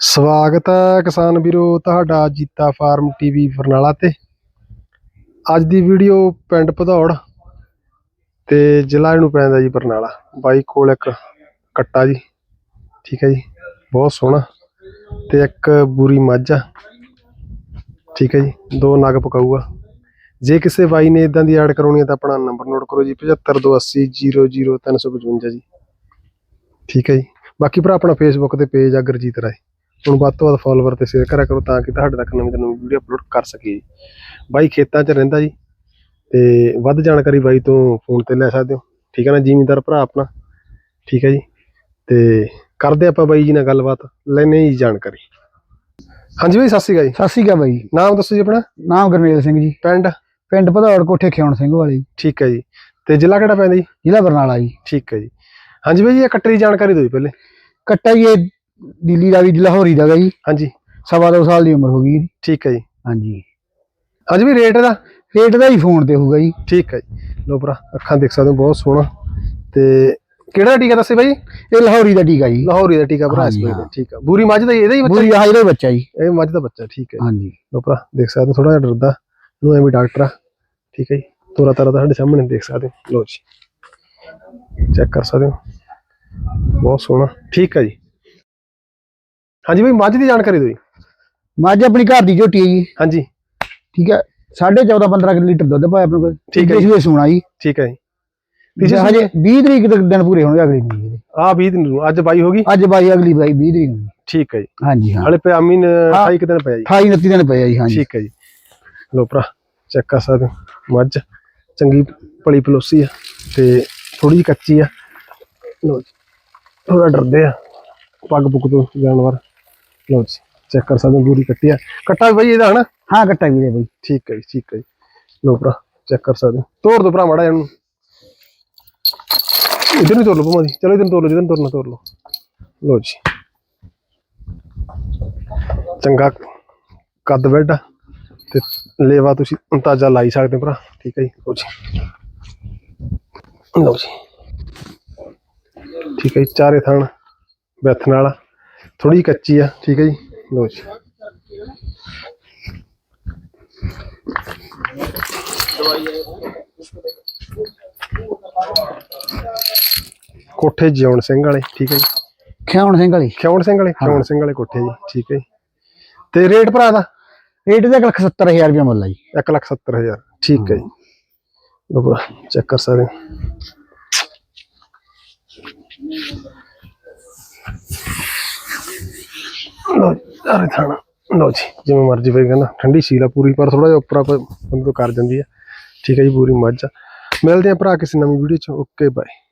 ਸਵਾਗਤ ਹੈ ਕਿਸਾਨ ਵੀਰੋ, ਤੁਹਾਡਾ ਜੀਤਾ ਫਾਰਮ ਟੀਵੀ ਬਰਨਾਲਾ ਤੇ। ਅੱਜ ਦੀ ਵੀਡੀਓ ਪਿੰਡ ਭਦੌੜ ਤੇ ਜ਼ਿਲ੍ਹਾ ਇਹਨੂੰ ਪੈਂਦਾ ਜੀ ਬਰਨਾਲਾ। ਬਾਈ ਕੋਲ ਇੱਕ ਕੱਟਾ ਜੀ, ਠੀਕ ਹੈ ਜੀ, ਬਹੁਤ ਸੋਹਣਾ ਤੇ ਇੱਕ ਬੂਰੀ ਮੱਝ ਆ, ਠੀਕ ਹੈ ਜੀ, ਦੋ ਨਗ ਪਕਾਊਗਾ। ਜੇ ਕਿਸੇ ਬਾਈ ਨੇ ਇਦਾਂ ਦੀ ਐਡ ਕਰਾਉਣੀ ਹੈ ਤਾਂ ਆਪਣਾ ਨੰਬਰ ਨੋਟ ਕਰੋ ਜੀ 7528000355 ਜੀ, ਠੀਕ ਹੈ ਜੀ। ਬਾਕੀ ਭਰਾ ਆਪਣਾ ਫੇਸਬੁੱਕ ਤੇ ਪੇਜ ਆ ਗੁਰਜੀਤ ਰਾਏ। ਹੁਣ ਵੱਧ ਤੋਂ ਵੱਧ ਫਾਲੋਵਰ ਤੇ ਸ਼ੇਅਰ ਕਰਿਆ ਕਰੋ ਤਾਂ ਕਿ ਤੁਹਾਡੇ ਤੱਕ ਨਵੀਂ ਤੋਂ ਨਵੀਂ ਵੀਡੀਓ ਅਪਲੋਡ ਕਰ ਸਕੀਏ। ਬਾਈ ਖੇਤਾਂ 'ਚ ਰਹਿੰਦਾ ਜੀ ਤੇ ਵੱਧ ਜਾਣਕਾਰੀ ਬਾਈ ਤੋਂ ਫੋਨ ਤੇ ਲੈ ਸਕਦੇ ਹੋ। ਠੀਕ ਹੈ ਨਾ ਜ਼ਿਮੀਂਦਾਰ ਭਰਾ ਆਪਣਾ। ਠੀਕ ਹੈ ਜੀ। ਤੇ ਕਰਦੇ ਆਪਾਂ ਬਾਈ ਜੀ ਨਾਲ ਗੱਲਬਾਤ ਲੈਨੇ ਜੀ ਜਾਣਕਾਰੀ। ਹਾਂਜੀ ਬਾਈ ਸਤਿ ਸ਼੍ਰੀ ਅਕਾਲ ਜੀ। ਸਤਿ ਸ਼੍ਰੀ ਅਕਾਲ ਬਾਈ। ਨਾਮ ਦੱਸੋ ਜੀ ਆਪਣਾ? ਨਾਮ ਗੁਰਮੇਲ ਸਿੰਘ ਜੀ। ਪਿੰਡ? ਪਿੰਡ ਭਦੌੜ ਕੋਠੇ ਖਿਆਉਣ ਸਿੰਘ ਵਾਲੀ ਠੀਕ ਹੈ ਜੀ। ਤੇ ਜ਼ਿਲ੍ਹਾ ਕਿਹੜਾ ਪੈਂਦਾ ਜੀ? ਜ਼ਿਲ੍ਹਾ ਬਰਨਾਲਾ ਜੀ। ਠੀਕ ਹੈ ਜੀ। ਹਾਂਜੀ ਬਾਈ ਜੀ ਇਹ ਕੱਟਰੀ ਜਾਣਕਾਰੀ ਦਿਓ ਜੀ ਪਹਿਲੇ। ਕੱਟਾ ਜੀ ਇਹ ਦਿੱਲੀ ਦਾ ਵੀ ਲਾਹੌਰੀ ਦਾ ਗਾ ਜੀ। ਹਾਂਜੀ। ਸਵਾ ਦੋ ਸਾਲ ਦੀ ਉਮਰ ਹੋ ਗਈ ਜੀ। ਠੀਕ ਹੈ ਜੀ। ਹਾਂਜੀ। ਹਾਂਜੀ ਵੀ ਰੇਟ ਇਹਦਾ ਰੇਟ ਦਾ ਹੀ ਫੋਨ ਤੇ ਹੋਊਗਾ ਜੀ। ਠੀਕ ਹੈ ਜੀ। ਲੋ ਭਰਾ ਅੱਖਾਂ ਦੇਖ ਸਕਦੇ ਹੋ ਬਹੁਤ ਸੋਹਣਾ। ਤੇ ਕਿਹੜਾ ਟੀਕਾ ਦੱਸੇ ਬਾਈ? ਇਹ ਲਾਹੌਰੀ ਦਾ ਟੀਕਾ ਜੀ। ਲਾਹੌਰੀ ਦਾ ਟੀਕਾ ਭਰਾ ਇਸ ਵੇਲੇ। ਹਾਂ। ਠੀਕ ਆ ਬੂਰੀ ਮੱਝ ਦਾ ਹੀ ਇਹਦਾ ਹੀ ਬੱਚਾ ਪੂਰੀ ਆਹ ਦਾ ਬੱਚਾ ਜੀ। ਇਹ ਮੱਝ ਦਾ ਬੱਚਾ ਠੀਕ ਹੈ ਹਾਂਜੀ। ਲੋ ਭਰਾ ਦੇਖ ਸਕਦੇ ਹੋ ਥੋੜਾ ਜਿਹਾ ਡਰਦਾ। ਇਹਨੂੰ ਐਵੇਂ ਡਾਕਟਰ ਆ। ਠੀਕ ਹੈ ਜੀ। ਤੋਰਾ ਤਾਰਾ ਤਾਂ ਸਾਡੇ ਸਾਹਮਣੇ ਦੇਖ ਸਕਦੇ ਹੋ। ਲੋ ਜੀ। ਚੈੱਕ ਕਰ ਸਕਦੇ ਹੋ। ਬਹੁਤ ਸੋਹਣਾ। ਠੀਕ ਹੈ ਜੀ। ਹਾਂਜੀ ਬਾਈ ਮੱਝ ਦੀ ਜਾਣਕਾਰੀ ਦਿਓ ਜੀ। ਮੱਝ ਆਪਣੀ ਘਰ ਦੀ ਝੋਟੀ ਹੈ ਜੀ। ਹਾਂਜੀ। ਠੀਕ ਹੈ 14.5 15 ਲੀਟਰ ਦੁੱਧ ਪਾਇਆ ਆਪਣੇ ਕੋਲ। ਠੀਕ ਹੈ ਜੀ। ਪਿਛਲੇ ਸੋਣਾ ਜੀ। ਠੀਕ ਹੈ ਜੀ। ਪਿਛਲੇ ਹਜੇ 20 ਤਰੀਕ ਤੱਕ ਦਿਨ ਪੂਰੇ ਹੋਣਗੇ ਅਗਲੀ ਦੇ। ਆ 20 ਦਿਨ ਨੂੰ ਅੱਜ ਬਾਈ ਹੋ ਗਈ? ਅੱਜ ਬਾਈ ਅਗਲੀ ਬਾਈ 20 ਤਰੀਕ ਨੂੰ। ਠੀਕ ਹੈ ਜੀ। ਹਾਂਜੀ ਹਾਂ। ਹਲੇ ਪਿਆਮੀ ਨੇ ਹਾਂ। 28 ਕੁ ਦਿਨ ਪਿਆ ਜੀ। 28 29 ਦਿਨ ਪਏ ਆ ਜੀ ਹਾਂਜੀ। ਠੀਕ ਹੈ ਜੀ। ਲੋ ਭਰਾ ਚੈੱਕ ਕਰ ਸਕਦੇ ਹੋ। ਮੱਝ ਚੰਗੀ ਭਲੀ ਪਲੋਸੀ ਆ ਤੇ ਥੋੜੀ ਜਿਹੀ ਕੱਚੀ ਆ। ਲੋ ਜੀ ਥੋੜਾ ਡਰਦੇ ਆ। ਪੱਗ ਪੁੱਗ ਤੋਂ ਜਾਨਵਰ। ਲੋ ਜੀ ਚੈੱਕ ਕਰ ਸਕਦੇ ਹੋ ਪੂਰੀ ਕੱਟੀ ਆ ਕੱਟਾ ਵੀ ਬਈ ਇਹਦਾ ਹਨਾ? ਹਾਂ ਕੱਟਾ ਵੀ ਦੇ ਬਾਈ। ਠੀਕ ਹੈ ਜੀ ਠੀਕ ਹੈ ਜੀ। ਲੋ ਭਰਾ ਚੈੱਕ ਕਰ ਸਕਦੇ ਹੋ। ਤੋੜ ਦੋ ਭਰਾ ਮਾੜਾ ਇਹਨੂੰ। ਇਧਰ ਨੂੰ ਤੋੜ ਲਓ ਭਾਵੇਂ। ਚਲੋ ਇਧਰ ਨੂੰ ਤੋੜ ਲਓ ਜਿੱਧਰ ਤੋੜਨਾ ਤੋੜ ਲਓ। ਲੋ ਜੀ। ਚੰਗਾ ਕੱਦ ਬੈੱਡ ਤੇ ਲੇਵਾ ਤੁਸੀਂ ਅੰਦਾਜ਼ਾ ਲਾਈ ਸਕਦੇ ਭਰਾ। ਠੀਕ ਹੈ ਜੀ ਲੋ ਜੀ। ਲੋ ਜੀ। ਠੀਕ ਹੈ ਜੀ ਚਾਰੇ ਥਣ ਬੈਥਣ ਵਾਲਾ ਥੋੜੀ ਕੱਚੀ ਆ ਠੀਕ ਹੈ ਜੀ? ਲੋ ਜੀ। ਕੋਠੇ ਜਿਉਣ ਸਿੰਘ ਵਾਲੇ ਠੀਕ ਹੈ ਜੀ? ਖਿਆਉਣ ਸਿੰਘ ਵਾਲੀ। ਖਿਉਣ ਸਿੰਘ ਵਾਲੇ ਖਿਉਣ ਸਿੰਘ ਵਾਲੇ ਕੋਠੇ ਜੀ ਠੀਕ ਹੈ ਜੀ। ਤੇ ਰੇਟ ਭਰਾ ਦਾ? ਰੇਟ ਦਾ 170000 ਰੁਪਏ ਮੁੱਲ ਆ ਜੀ। 170000 ਠੀਕ ਹੈ ਜੀ। ਲੋ ਭਰਾ ਚੈੱਕ ਕਰ ਸਕਦੇ ਹੋ। ਲੋ ਅਰੇ ਥਾਣਾ। ਲੋ ਜੀ, ਜਿਵੇਂ ਮਰਜ਼ੀ ਪਈ ਕਹਿੰਦਾ, ਠੰਡੀ ਸੀਲਾ ਪੂਰੀ, ਪਰ ਥੋੜਾ ਜਿਹਾ ਉੱਪਰ ਆਪਾਂ, ਬੰਦੇ ਤੋਂ ਕਰ ਜਾਂਦੀ ਹੈ ਠੀਕ ਹੈ ਜੀ, ਪੂਰੀ ਮੱਝ ਆ। ਮਿਲਦੇ ਆ ਭਰਾ ਕਿਸੇ ਨਵੀਂ ਵੀਡੀਓ ਚ। Okay bye